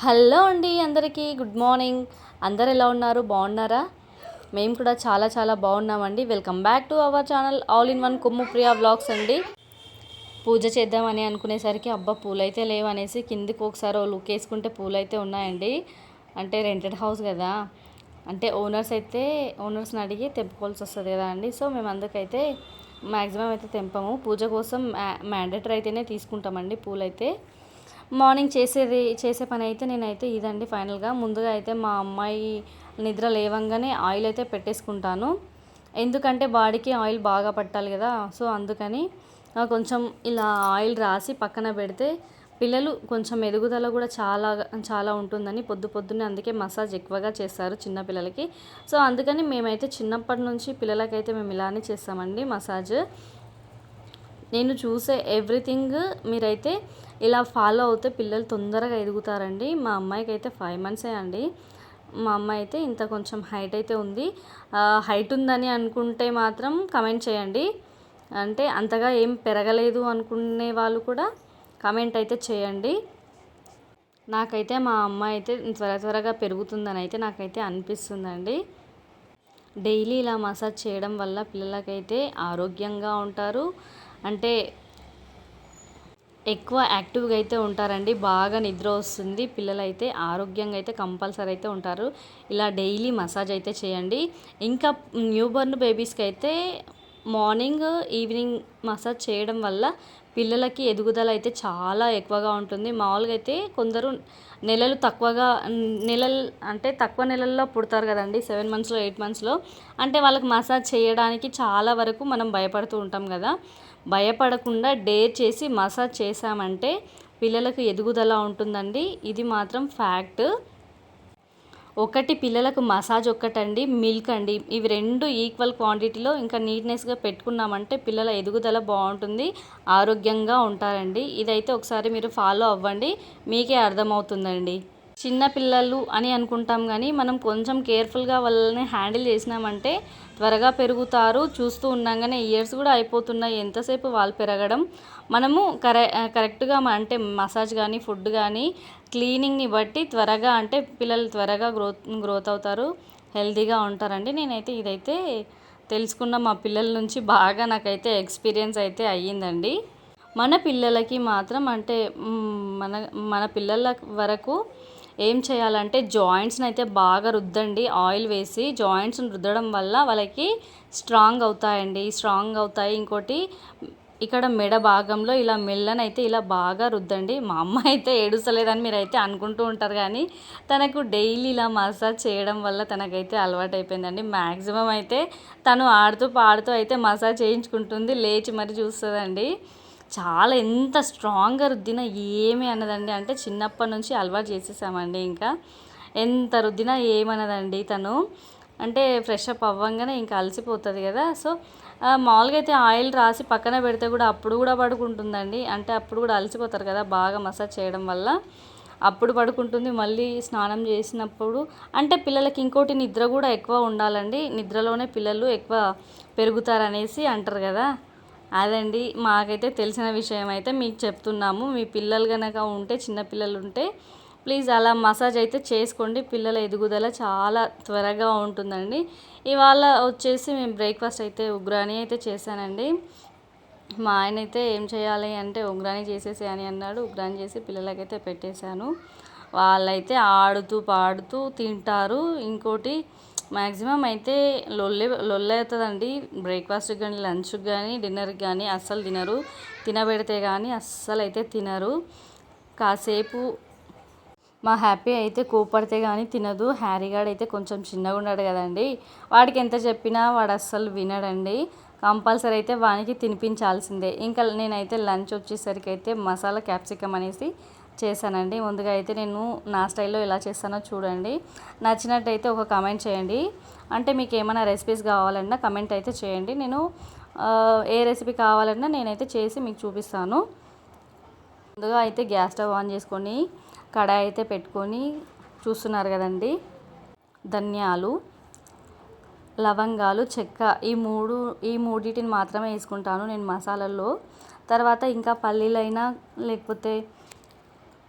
Hello అండి అందరికీ good morning. అందరు ఎలా ఉన్నారు? బాగున్నారా? మేము కూడా చాలా చాలా బాగున్నామండి. Welcome back to our channel all in one Kommu Priya vlogs అండి. పూజ చేద్దామని అనుకునేసరికి అబ్బా పూలైతే లేవనేసి కిందికి ఒకసారి లుక్ వేసుకుంటే పూలైతే ఉన్నాయండి. అంటే రెంటెడ్ హౌస్ కదా. అంటే ఓనర్స్ అయితే ఓనర్స్ని అడిగి తెంపుకోవాల్సి వస్తుంది కదా అండి. సో మేము అందుకైతే మ్యాక్సిమం అయితే తెంపము. పూజ కోసం మ్యాండేటరీ అయితేనే తీసుకుంటామండి పూలైతే. మార్నింగ్ చేసేది చేసే పని అయితే నేనైతే ఇదండి ఫైనల్గా. ముందుగా అయితే మా అమ్మాయి నిద్ర లేవంగానే ఆయిల్ అయితే పెట్టేసుకుంటాను. ఎందుకంటే బాడీకి ఆయిల్ బాగా పట్టాలి కదా సో అందుకని కొంచెం ఇలా ఆయిల్ రాసి పక్కన పెడితే పిల్లలు కొంచెం ఎదుగుదల కూడా చాలా చాలా ఉంటుందని పొద్దు పొద్దున్నే అందుకే మసాజ్ ఎక్కువగా చేస్తారు చిన్న పిల్లలకి. సో అందుకని మేమైతే చిన్నప్పటి నుంచి పిల్లలకైతే మేము ఇలానే చేస్తామండి మసాజ్. నేను చూసే ఎవ్రీథింగ్ మీరైతే ఇలా ఫాలో అవుతే పిల్లలు తొందరగా ఎదుగుతారండి. మా అమ్మాయికి అయితే ఫైవ్ మంత్సే అండి. మా అమ్మాయి అయితే ఇంత కొంచెం హైట్ అయితే ఉంది. హైట్ ఉందని అనుకుంటే మాత్రం కమెంట్ చేయండి. అంటే అంతగా ఏం పెరగలేదు అనుకునే వాళ్ళు కూడా కమెంట్ అయితే చేయండి. నాకైతే మా అమ్మాయి అయితే త్వర త్వరగా పెరుగుతుందని అయితే నాకైతే అనిపిస్తుందండి. డైలీ ఇలా మసాజ్ చేయడం వల్ల పిల్లలకైతే ఆరోగ్యంగా ఉంటారు. అంటే ఎక్కువ యాక్టివ్గా అయితే ఉంటారండి. బాగా నిద్ర వస్తుంది. పిల్లలైతే ఆరోగ్యంగా అయితే కంపల్సరీ అయితే ఉంటారు. ఇలా డైలీ మసాజ్ అయితే చేయండి. ఇంకా న్యూ బోర్న్ బేబీస్కి అయితే మార్నింగ్ ఈవినింగ్ మసాజ్ చేయడం వల్ల పిల్లలకి ఎదుగుదల అయితే చాలా ఎక్కువగా ఉంటుంది. మామూలుగా అయితే కొందరు నెలలు తక్కువగా నెలలు అంటే తక్కువ నెలల్లో పుడతారు కదండి. సెవెన్ మంత్స్లో ఎయిట్ మంత్స్లో. అంటే వాళ్ళకి మసాజ్ చేయడానికి చాలా వరకు మనం భయపడుతూ ఉంటాం కదా. భయపడకుండా డేర్ చేసి మసాజ్ చేసామంటే పిల్లలకు ఎదుగుదల ఉంటుందండి. ఇది మాత్రం ఫ్యాక్ట్. ఒకటి పిల్లలకు మసాజ్ ఒక్కటండి మిల్క్ అండి. ఇవి రెండు ఈక్వల్ క్వాంటిటీలో ఇంకా నీట్నెస్గా పెట్టుకున్నామంటే పిల్లల ఎదుగుదల బాగుంటుంది ఆరోగ్యంగా ఉంటారండి. ఇదైతే ఒకసారి మీరు ఫాలో అవ్వండి మీకే అర్థమవుతుందండి. చిన్న పిల్లలు అని అనుకుంటాం కానీ మనం కొంచెం కేర్ఫుల్గా వాళ్ళని హ్యాండిల్ చేసినామంటే త్వరగా పెరుగుతారు. చూస్తూ ఉండగానే ఇయర్స్ కూడా అయిపోతున్నాయి. ఎంతసేపు వాళ్ళు పెరగడం? మనము కరె కరెక్ట్గా అంటే మసాజ్ కానీ ఫుడ్ కానీ క్లీనింగ్ని బట్టి త్వరగా అంటే పిల్లలు త్వరగా గ్రోత్ గ్రోత్ అవుతారు. హెల్తీగా ఉంటారండి. నేనైతే ఇదైతే తెలుసుకున్న మా పిల్లల నుంచి బాగా నాకైతే ఎక్స్పీరియన్స్ అయితే అయ్యిందండి. మన పిల్లలకి మాత్రం అంటే మన మన పిల్లల వరకు ఏం చేయాలంటే జాయింట్స్ని అయితే బాగా రుద్దండి. ఆయిల్ వేసి జాయింట్స్ని రుద్దడం వల్ల వాళ్ళకి స్ట్రాంగ్ అవుతాయండి. స్ట్రాంగ్ అవుతాయి. ఇంకోటి ఇక్కడ మెడ భాగంలో ఇలా మెల్లనైతే ఇలా బాగా రుద్దండి. మా అమ్మ అయితే ఏడుస్తలేదని మీరు అయితే అనుకుంటూ ఉంటారు కానీ తనకు డైలీ ఇలా మసాజ్ చేయడం వల్ల తనకైతే అలవాటు అయిపోయిందండి మ్యాక్సిమం అయితే తను ఆడుతూ పాడుతూ అయితే మసాజ్ చేయించుకుంటుంది. లేచి మరి చూస్తుందండి. చాలా ఎంత స్ట్రాంగ్గా రుద్దినా ఏమి అన్నదండి అంటే చిన్నప్పటి నుంచి అలవాటు చేసేసామండి ఇంకా. ఎంత రుద్దినా ఏమన్నదండి తను. అంటే ఫ్రెష్ అప్ అవ్వంగానే ఇంకా అలసిపోతుంది కదా. సో మామూలుగా అయితే ఆయిల్ రాసి పక్కన పెడితే కూడా అప్పుడు కూడా పడుకుంటుందండి. అంటే అప్పుడు కూడా అలసిపోతారు కదా బాగా మసాజ్ చేయడం వల్ల. అప్పుడు పడుకుంటుంది. మళ్ళీ స్నానం చేసినప్పుడు అంటే పిల్లలకి ఇంకోటి నిద్ర కూడా ఎక్కువ ఉండాలండి. నిద్రలోనే పిల్లలు ఎక్కువ పెరుగుతారనేసి అంటారు కదా. అదండి మాకైతే తెలిసిన విషయం అయితే మీకు చెప్తున్నాము. మీ పిల్లలు కనుక ఉంటే చిన్నపిల్లలు ఉంటే ప్లీజ్ అలా మసాజ్ అయితే చేసుకోండి. పిల్లల ఎదుగుదల చాలా త్వరగా ఉంటుందండి. ఇవాళ వచ్చేసి మేము బ్రేక్ఫాస్ట్ అయితే ఉగ్రాని అయితే చేశానండి. మా ఆయన అయితే ఏం చేయాలి అంటే ఉగ్రాని చేసేసి అని అన్నాడు. ఉగ్రాని చేసి పిల్లలకైతే పెట్టేశాను. వాళ్ళైతే ఆడుతూ పాడుతూ తింటారు. ఇంకోటి మ్యాక్సిమం అయితే లొల్లే లొల్లే అవుతుందండి. బ్రేక్ఫాస్ట్కి కానీ లంచ్కి కానీ డిన్నర్కి కానీ అస్సలు తినరు. తినబెడితే కానీ అస్సలు అయితే తినరు. కాసేపు మా హ్యాపీ అయితే కోపడితే కానీ తినదు. హ్యారీగాడ్ అయితే కొంచెం చిన్నగా ఉన్నాడు కదండి. వాడికి ఎంత చెప్పినా వాడు అస్సలు వినడండి. కంపల్సరీ అయితే వానికి తినిపించాల్సిందే. ఇంకా నేనైతే లంచ్ వచ్చేసరికి అయితే మసాలా క్యాప్సికమ్ అనేసి చేశానండి. ముందుగా అయితే నేను నా స్టైల్లో ఎలా చేస్తానో చూడండి. నచ్చినట్టయితే ఒక కమెంట్ చేయండి. అంటే మీకు ఏమైనా రెసిపీస్ కావాలన్నా కమెంట్ అయితే చేయండి. నేను ఏ రెసిపీ కావాలన్నా నేనైతే చేసి మీకు చూపిస్తాను. ముందుగా అయితే గ్యాస్ స్టవ్ ఆన్ చేసుకొని కడాయి అయితే పెట్టుకొని చూస్తున్నారు కదండి. ధనియాలు లవంగాలు చెక్క ఈ మూడు ఈ మూడింటిని మాత్రమే వేసుకుంటాను నేను మసాలాల్లో. తర్వాత ఇంకా పల్లీలైనా లేకపోతే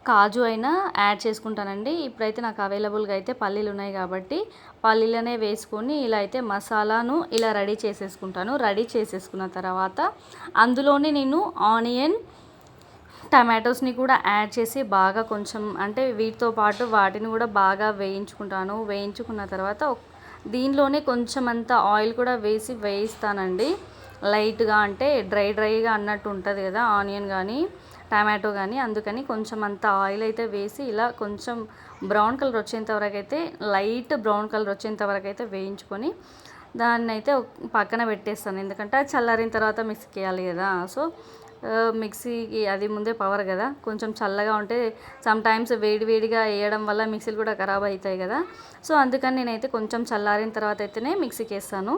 కాజు అయినా యాడ్ చేసుకుంటానండి. ఇప్పుడైతే నాకు అవైలబుల్గా అయితే పల్లీలు ఉన్నాయి కాబట్టి పల్లీలనే వేసుకొని ఇలా అయితే మసాలాను ఇలా రెడీ చేసేసుకుంటాను. రెడీ చేసేసుకున్న తర్వాత అందులోనే నేను ఆనియన్ టమాటోస్ని కూడా యాడ్ చేసి బాగా కొంచెం అంటే వీటితో పాటు వాటిని కూడా బాగా వేయించుకుంటాను. వేయించుకున్న తర్వాత దీనిలోనే కొంచెం అంత ఆయిల్ కూడా వేసి వేయిస్తానండి. లైట్గా అంటే డ్రై డ్రైగా అన్నట్టు ఉంటుంది కదా ఆనియన్ కానీ. టమాటో కానీ అందుకని కొంచెం అంత ఆయిల్ అయితే వేసి ఇలా కొంచెం బ్రౌన్ కలర్ వచ్చేంత వరకు అయితే లైట్ బ్రౌన్ కలర్ వచ్చేంత వరకు అయితే వేయించుకొని దాన్ని అయితే పక్కన పెట్టేస్తాను. ఎందుకంటే అది చల్లారిన తర్వాత మిక్సీకి వేయాలి కదా. సో మిక్సీకి అది ముందే పవర్ కదా. కొంచెం చల్లగా ఉంటే సమ్ టైమ్స్ వేడివేడిగా వేయడం వల్ల మిక్సీలు కూడా ఖరాబ్ అవుతాయి కదా. సో అందుకని నేనైతే కొంచెం చల్లారిన తర్వాత అయితేనే మిక్సీకి వేస్తాను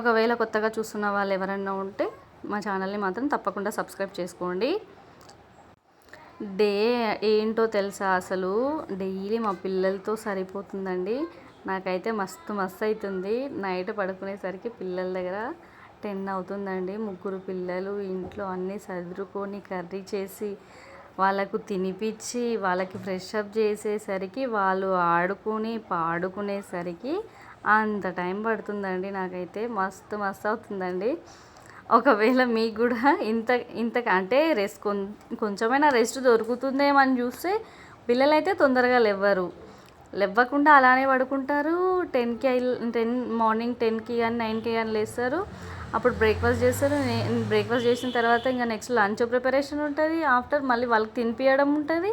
ఒకవేళ కొత్తగా చూస్తున్న వాళ్ళు ఎవరైనా ఉంటే మా ఛానల్ని మాత్రం తప్పకుండా సబ్స్క్రైబ్ చేసుకోండి. డే ఏంటో తెలుసా అసలు? డైలీ మా పిల్లలతో సరిపోతుందండి. నాకైతే మస్తు మస్తు అవుతుంది నైట్ పడుకునేసరికి పిల్లల దగ్గర టెన్ అవుతుందండి. ముగ్గురు పిల్లలు ఇంట్లో అన్నీ సదురుకొని కర్రీ చేసి వాళ్ళకు తినిపించి వాళ్ళకి ఫ్రెష్ అప్ చేసేసరికి వాళ్ళు ఆడుకుని పాడుకునేసరికి అంత టైం పడుతుందండి. నాకైతే మస్తు మస్తు అవుతుందండి. ఒకవేళ మీకు కూడా ఇంత ఇంత అంటే రెస్ట్ కొంచెమైనా రెస్ట్ దొరుకుతుందేమని చూస్తే పిల్లలైతే తొందరగా లేవ్వరు. లేవ్వకుండా అలానే పడుకుంటారు. టెన్కి టెన్ మార్నింగ్ టెన్కి కానీ నైన్కి కానీ లేస్తారు. అప్పుడు బ్రేక్ఫాస్ట్ చేస్తారు. బ్రేక్ఫాస్ట్ చేసిన తర్వాత ఇంకా నెక్స్ట్ లంచ్ ప్రిపరేషన్ ఉంటుంది. ఆఫ్టర్ మళ్ళీ వాళ్ళకి తినిపించడం ఉంటుంది.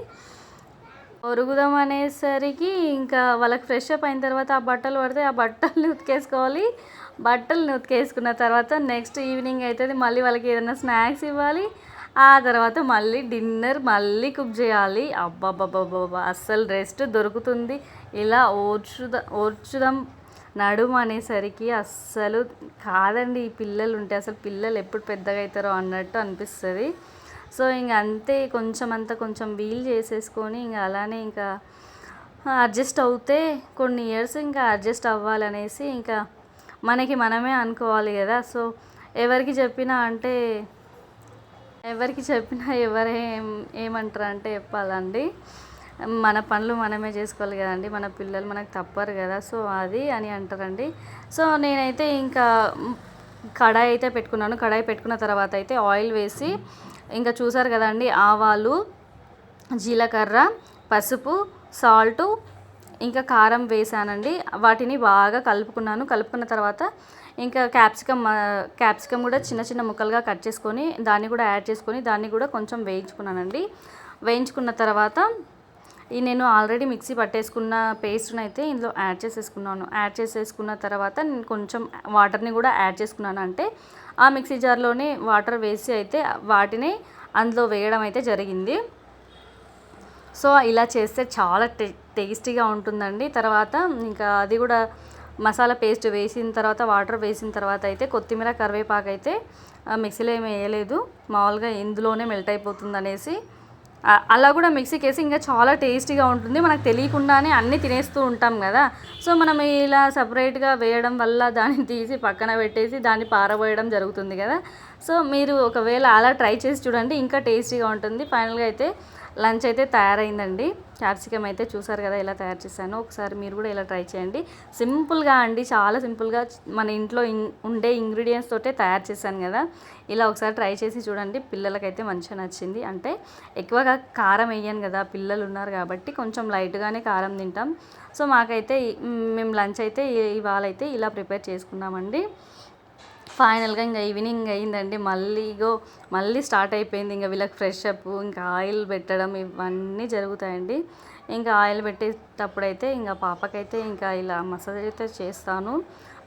ఒరుగుదాం అనేసరికి ఇంకా వాళ్ళకి ఫ్రెష్ అప్ అయిన తర్వాత ఆ బట్టలు పడితే ఆ బట్టలు ఉతికేసుకోవాలి. బట్టలు ఉతికేసుకున్న తర్వాత నెక్స్ట్ ఈవినింగ్ అవుతుంది మళ్ళీ వాళ్ళకి ఏదైనా స్నాక్స్ ఇవ్వాలి. ఆ తర్వాత మళ్ళీ డిన్నర్ మళ్ళీ కుక్ చేయాలి. అబ్బాబ్బాబ్బాబ్బా అస్సలు రెస్ట్ దొరుకుతుంది. ఇలా ఓర్చుద ఓర్చుదాం నడుము అనేసరికి అస్సలు కాదండి ఈ పిల్లలు ఉంటే అసలు పిల్లలు ఎప్పుడు పెద్దగా అవుతారో అన్నట్టు అనిపిస్తుంది. సో ఇంక అంతే కొంచెం అంతా కొంచెం వీల్ చేసేసుకొని ఇంకా అలానే ఇంకా అడ్జస్ట్ అవుతే కొన్ని ఇయర్స్ ఇంకా అడ్జస్ట్ అవ్వాలనేసి ఇంకా మనకి మనమే అనుకోవాలి కదా. సో ఎవరికి చెప్పినా అంటే ఎవరికి చెప్పినా ఎవరేం ఏమంటారు అంటే చెప్పాలండి. మన పనులు మనమే చేసుకోవాలి కదండి. మన పిల్లలు మనకు తప్పరు కదా. సో అది అని అంటారండి. సో నేనైతే ఇంకా కడాయి అయితే పెట్టుకున్నాను. కడాయి పెట్టుకున్న తర్వాత అయితే ఆయిల్ వేసి ఇంకా చూసారు కదండి ఆవాలు జీలకర్ర పసుపు సాల్టు ఇంకా కారం వేసానండి. వాటిని బాగా కలుపుకున్నాను. కలుపుకున్న తర్వాత ఇంకా క్యాప్సికమ్ క్యాప్సికమ్ కూడా చిన్న చిన్న ముక్కలుగా కట్ చేసుకొని దాన్ని కూడా యాడ్ చేసుకొని దాన్ని కూడా కొంచెం వేయించుకున్నానండి. వేయించుకున్న తర్వాత ఈ నేను ఆల్రెడీ మిక్సీ పట్టేసుకున్న పేస్ట్ని అయితే ఇందులో యాడ్ చేసేసుకున్నాను. యాడ్ చేసేసుకున్న తర్వాత నేను కొంచెం వాటర్ని కూడా యాడ్ చేసుకున్నాను. అంటే ఆ మిక్సీ జార్లోనే వాటర్ వేసి అయితే వాటిని అందులో వేయడం అయితే జరిగింది. సో ఇలా చేస్తే చాలా టే టేస్టీగా ఉంటుందండి. తర్వాత ఇంకా అది కూడా మసాలా పేస్ట్ వేసిన తర్వాత వాటర్ వేసిన తర్వాత అయితే కొత్తిమీర కరివేపాకు అయితే మిక్సీలో ఏమి వేయలేదు. మామూలుగా ఇందులోనే మెల్ట్ అయిపోతుంది అనేసి. అలా కూడా మిక్సీకి వేసి ఇంకా చాలా టేస్టీగా ఉంటుంది. మనకు తెలియకుండానే అన్నీ తినేస్తూ ఉంటాం కదా. సో మనం ఇలా సపరేట్గా వేయడం వల్ల దాన్ని తీసి పక్కన పెట్టేసి దాన్ని పారబోయడం జరుగుతుంది కదా. సో మీరు ఒకవేళ అలా ట్రై చేసి చూడండి ఇంకా టేస్టీగా ఉంటుంది. ఫైనల్గా అయితే లంచ్ అయితే తయారైందండి. క్యాప్సికమ్ అయితే చూసారు కదా ఇలా తయారు చేశాను ఒకసారి మీరు కూడా ఇలా ట్రై చేయండి. సింపుల్గా అండి చాలా సింపుల్గా మన ఇంట్లో ఉండే ఇంగ్రీడియంట్స్ తోటే తయారు చేశాను కదా. ఇలా ఒకసారి ట్రై చేసి చూడండి పిల్లలకైతే మంచిగా నచ్చింది. అంటే ఎక్కువగా కారం వేయను కదా పిల్లలు ఉన్నారు కాబట్టి కొంచెం లైట్గానే కారం తింటాం. సో మాకైతే మేము లంచ్ అయితే ఇవాళ అయితే ఇలా ప్రిపేర్ చేసుకున్నామండి. ఫైనల్గా ఇంకా ఈవినింగ్ అయిందండి. మళ్ళీ ఇగో మళ్ళీ స్టార్ట్ అయిపోయింది. ఇంకా వీళ్ళకి ఫ్రెష్ అప్ ఇంకా ఆయిల్ పెట్టడం ఇవన్నీ జరుగుతాయండి. ఇంకా ఆయిల్ పెట్టేటప్పుడు అయితే ఇంకా పాపకైతే ఇంకా ఇలా మసాజ్ అయితే చేస్తాను.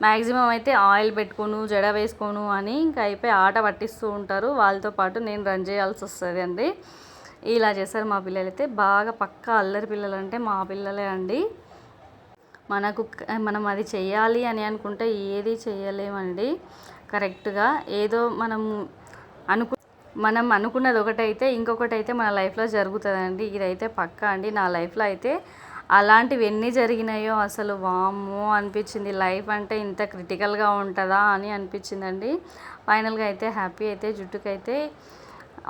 మ్యాక్సిమం అయితే ఆయిల్ పెట్టుకోను జడ వేసుకోను అని ఇంకా అయిపోయి ఆట పట్టిస్తూ ఉంటారు. వాళ్ళతో పాటు నేను రన్ చేయాల్సి వస్తుంది అండి. ఇలా చేస్తారు మా పిల్లలు అయితే బాగా పక్క అల్లరి పిల్లలు అంటే మా పిల్లలే అండి. మనకు మనం అది చేయాలి అని అనుకుంటే ఏది చేయలేమండి కరెక్ట్గా ఏదో మనము అనుకు మనం అనుకున్నది ఒకటైతే ఇంకొకటి అయితే మన లైఫ్లో జరుగుతుందండి. ఇదైతే పక్కా అండి. నా లైఫ్లో అయితే అలాంటివి ఎన్ని జరిగినాయో అసలు వామ్మో అనిపించింది. లైఫ్ అంటే ఇంత క్రిటికల్గా ఉంటుందా అని అనిపించిందండి. ఫైనల్గా అయితే హ్యాపీ అయితే జుట్టుకైతే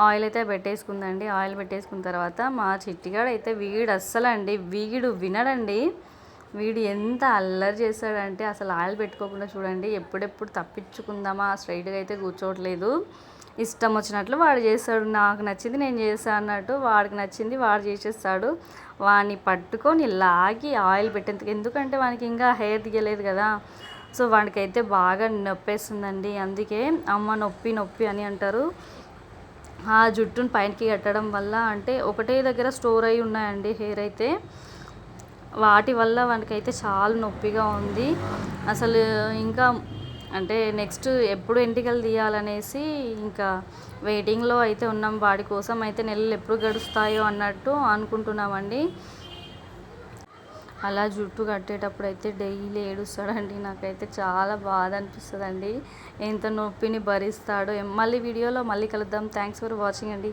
ఆయిల్ అయితే పెట్టేసుకుందండి. ఆయిల్ పెట్టేసుకున్న తర్వాత మా చిట్టిగాడు అయితే వీడు అస్సలండి వీడు వినడండి. వీడు ఎంత అల్లరి చేశాడంటే అసలు ఆయిల్ పెట్టుకోకుండా చూడండి ఎప్పుడెప్పుడు తప్పించుకుందామా స్ట్రైట్గా అయితే కూర్చోవట్లేదు. ఇష్టం వచ్చినట్లు వాడు చేస్తాడు. నాకు నచ్చింది నేను చేస్తాను అన్నట్టు వాడికి నచ్చింది వాడు చేసేస్తాడు. వాడిని పట్టుకొని లాగి ఆయిల్ పెట్టేందుకు. ఎందుకంటే వానికి ఇంకా హెయిర్ దిగలేదు కదా. సో వాడికైతే బాగా నొప్పేస్తుందండి. అందుకే అమ్మ నొప్పి నొప్పి అని అంటారు. ఆ జుట్టును పైనకి కట్టడం వల్ల అంటే ఒకటే దగ్గర స్టోర్ అయి ఉన్నాయండి హెయిర్ అయితే. వాటి వల్ల వానికైతే చాలా నొప్పిగా ఉంది. అసలు ఇంకా అంటే నెక్స్ట్ ఎప్పుడు ఎంటికలు తీయాలనేసి ఇంకా వెయిటింగ్లో అయితే ఉన్నాం. వాడి కోసం అయితే నెలలు ఎప్పుడు గడుస్తాయో అన్నట్టు అనుకుంటున్నామండి. అలా జుట్టు కట్టేటప్పుడు అయితే డైలీ ఏడుస్తాడండి. నాకైతే చాలా బాధ అనిపిస్తుందండి. ఎంత నొప్పిని భరిస్తాడో. మళ్ళీ వీడియోలో మళ్ళీ కలుద్దాం. థ్యాంక్స్ ఫర్ వాచింగ్ అండి.